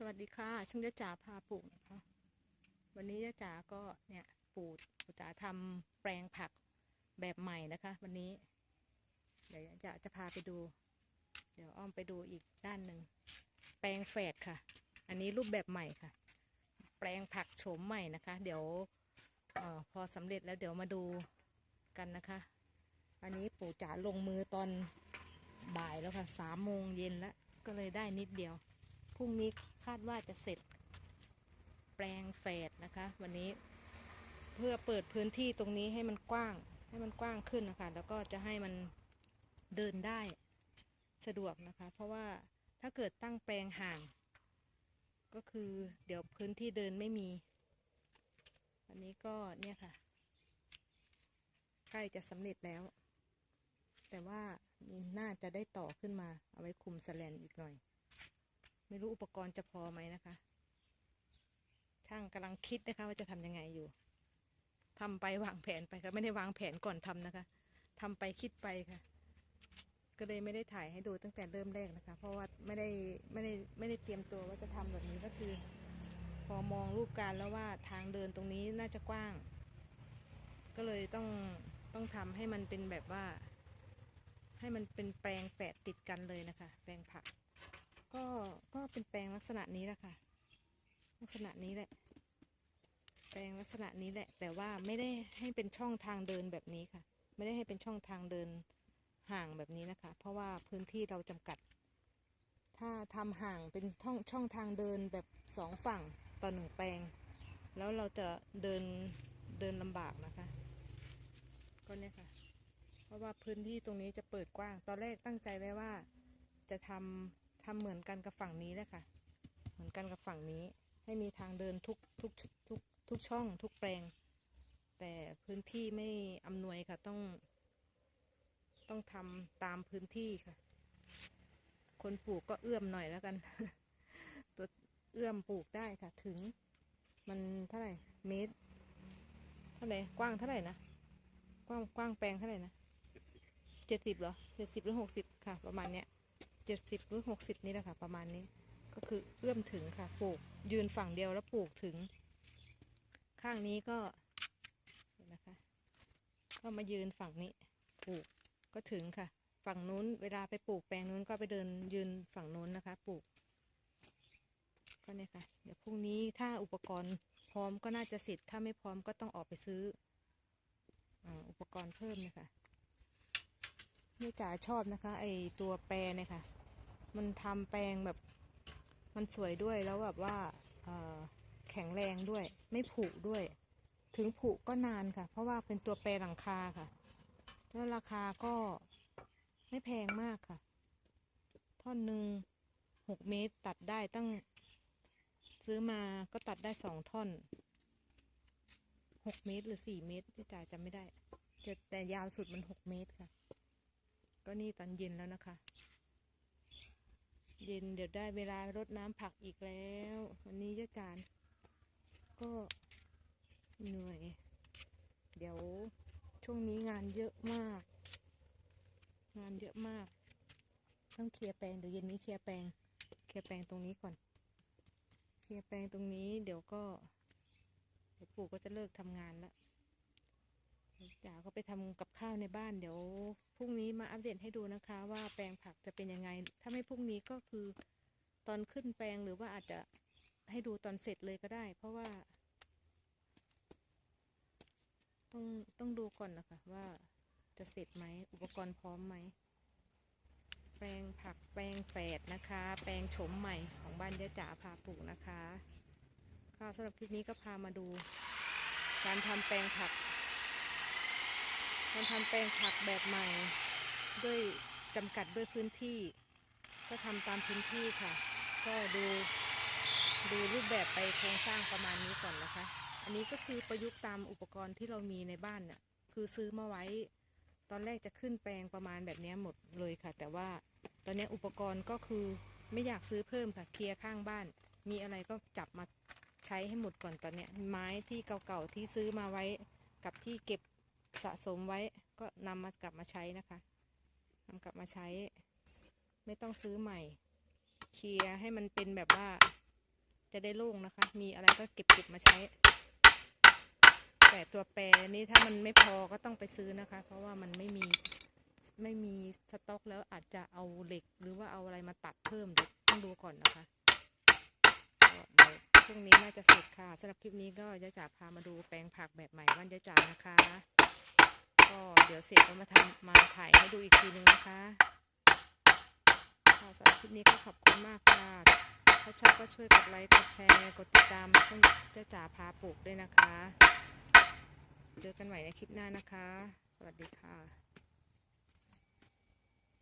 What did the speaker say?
สวัสดีค่ะช่างยะจ๋าพาปลูกนะคะ วันนี้ยะจ๋าก็เนี่ยปลูกปู่จ๋าทำแปลงผักแบบใหม่นะคะ วันนี้ เดี๋ยวยะจ๋าจะพาไปดู เดี๋ยวอ้อมไปดูอีกด้านหนึ่งแปลงแฝดค่ะ อันนี้รูปแบบใหม่ค่ะ แปลงผักโฉมใหม่นะคะ เดี๋ยวออพอสำเร็จแล้วเดี๋ยวมาดูกันนะคะ อันนี้ปู่จ๋าลงมือตอนบ่ายแล้วค่ะสามโมงเย็นแล้วก็เลยได้นิดเดียวพรุ่งนี้าดว่าจะเสร็จ แปลงเฟดนะคะ วันนี้เพื่อเปิดพื้นที่ตรงนี้ให้มันกว้าง ให้มันกว้างขึ้นนะคะ แล้วก็จะให้มันเดินได้สะดวกนะคะ เพราะว่าถ้าเกิดตั้งแปลงห่าง ก็คือเดี๋ยวพื้นที่เดินไม่มี อันนี้ก็เนี่ยค่ะ ใกล้จะสำเร็จแล้ว แต่ว่าน่าจะได้ต่อขึ้นมาเอาไว้คุมสแลนอีกหน่อย ไม่รู้อุปกรณ์จะพอไหมนะคะ ช่างกำลังคิดนะคะ ว่าจะทำยังไงอยู่ทำไปวางแผนไปค่ะไม่ได้วางแผนก่อนทำนะคะทำไปคิดไปค่ะ ก็เลยไม่ได้ถ่ายให้ดูตั้งแต่เริ่มแรกนะคะ เพราะว่าไม่ได้ไม่ได้ไม่ได้เตรียมตัวว่าจะทำแบบนี้ก็คือ พอมองรูปการแล้วว่าทางเดินตรงนี้น่าจะกว้าง ก็เลยต้องต้องทำให้มันเป็นแบบว่า ให้มันเป็นแปลงแฝดติดกันเลยนะคะ แปลงผัก ก็ก็เป็นแปลงลักษณะนี้แหละค่ะ ลักษณะนี้แหละ แปลงลักษณะนี้แหละ แต่ว่าไม่ได้ให้เป็นช่องทางเดินแบบนี้ค่ะ ไม่ได้ให้เป็นช่องทางเดินห่างแบบนี้นะคะ เพราะว่าพื้นที่เราจำกัด ถ้าทำห่างเป็นช่องช่องทางเดินแบบสองฝั่งต่อหนึ่งแปลง แล้วเราจะเดินเดินลำบากนะคะ ก็เนี่ยค่ะ เพราะว่าพื้นที่ตรงนี้จะเปิดกว้าง ตอนแรกตั้งใจไว้ว่าจะทำ ทำเหมือนกันกับฝั่งนี้แหละค่ะ เหมือนกันกับฝั่งนี้ ให้มีทางเดินทุกทุกทุกทุกช่อง ทุกแปลง แต่พื้นที่ไม่อำนวยค่ะต้อง ต้องทำตามพื้นที่ค่ะ คนปลูกก็เอื้อมหน่อยแล้วกัน ตัวเอื้อมปลูกได้ค่ะ ถึง มันเท่าไหร่เมตรเท่าไหร่กว้างเท่าไหร่นะกว้างกว้างแปลงเท่าไหร่นะเจ็ดสิบเหรอเจ็ดสิบหรือหกสิบค่ะ ประมาณเนี้ย เจ็ดสิบหรือหกสิบนี่แหละค่ะ ประมาณนี้ ก็คือเอื้อมถึงค่ะ ปลูกยืนฝั่งเดียวแล้วปลูกถึง ข้างนี้ก็เห็นะคะ ก็มายืนฝั่งนี้ ปลูกก็ถึงค่ะ ฝั่งนู้นเวลาไปปลูกแปลงนู้นก็ไปเดินยืนฝั่งนู้นนะคะ ปลูก ก็เนี่ยค่ะ เดี๋ยวพรุ่งนี้ถ้าอุปกรณ์พร้อมก็น่าจะเสร็จถ้าไม่พร้อมก็ต้องออกไปซื้ออ,อุปกรณ์เพิ่มนะคะนี่จ๋าชอบนะคะ ไอตัวแปรเนี่ยค่ะ มันทำแปลงแบบ มันสวยด้วยแล้วแบบว่าเอแข็งแรงด้วย ไม่ผุด้วย ถึงผุก็นานค่ะ เพราะว่าเป็นตัวแปรหลังคาค่ะ แล้วราคาก็ไม่แพงมากค่ะ ท่อนหนึ่งหกเมตรตัดได้ตั้ง ซื้อมาก็ตัดได้สองท่อนหกเมตรหรือสี่เมตรที่จ่ายจำไม่ได้แต่ยาวสุดมันหกเมตรค่ะ ก็นี่ตอนเย็นแล้วนะคะ เย็นเดี๋ยวได้เวลารดน้ำผักอีกแล้ว วันนี้ยะจานก็เหนื่อย เดี๋ยวช่วงนี้งานเยอะมาก งานเยอะมาก ต้องเคลียร์แปลงเดี๋ยวเย็นนี้เคลียร์แปลง เคลียร์แปลงตรงนี้ก่อน เคลียร์แปลงตรงนี้ เดี๋ยวก็เดี๋ยวปู่ก็จะเลิกทำงานแล้ว จ๋าก็ไปทำกับข้าวในบ้านเดี๋ยวพรุ่งนี้มาอัปเดตให้ดูนะคะ ว่าแปลงผักจะเป็นยังไง ถ้าไม่พรุ่งนี้ก็คือตอนขึ้นแปลงหรือว่าอาจจะให้ดูตอนเสร็จเลยก็ได้ เพราะว่า ต้องต้องดูก่อนนะคะว่าจะเสร็จไหมอุปกรณ์พร้อมไหมแปลงผักแปลงแฝดนะคะ แปลงโฉมใหม่ของบ้านยะจ๋าพาปลูกนะคะ ค่ะสำหรับคลิปนี้ก็พามาดู การทำแปลงผัก การทำแปลงผักแบบใหม่ ด้วยจำกัดด้วยพื้นที่ ก็ทำตามพื้นที่ค่ะ ก็ดูดูรูปแบบไปโครงสร้างประมาณนี้ก่อนนะคะ อันนี้ก็คือประยุกต์ตามอุปกรณ์ที่เรามีในบ้านเนี่ยคือซื้อมาไว้ ตอนแรกจะขึ้นแปลงประมาณแบบนี้หมดเลยค่ะ แต่ว่าตอนนี้อุปกรณ์ก็คือไม่อยากซื้อเพิ่มค่ะ เคลียร์ข้างบ้าน มีอะไรก็จับมาใช้ให้หมดก่อนตอนเนี้ยไม้ที่เก่าๆที่ซื้อมาไว้กับที่เก็บ สะสมไว้ก็นำมากลับมาใช้นะคะนำกลับมาใช้ ไม่ต้องซื้อใหม่ เคลียร์ให้มันเป็นแบบว่า จะได้โล่งนะคะ มีอะไรก็เก็บเก็บมาใช้ แต่ตัวแปรนี้ถ้ามันไม่พอก็ต้องไปซื้อนะคะ เพราะว่ามันไม่มีไม่มีสต็อกแล้วอาจจะเอาเหล็ก หรือว่าเอาอะไรมาตัดเพิ่มเดี๋ยวต้องดูก่อนนะคะก็เดี๋ยวพรุ่งนี้น่าจะเสร็จค่ะสำหรับคลิปนี้ก็ยะจ๋าพามาดูแปลงผักแบบใหม่บ้านยะจ๋านะคะ ก็เดี๋ยวเสร็จก็มาทำมาถ่ายให้ดูอีกทีนึงนะคะค่ะสำหรับคลิปนี้ก็ขอบคุณมากค่ะ ถ้าชอบก็ช่วยกดไลค์ กดแชร์ กดติดตามช่องเจ้าจ๋าพาปลูกด้วยนะคะ เจอกันใหม่ในคลิปหน้านะคะ สวัสดีค่ะ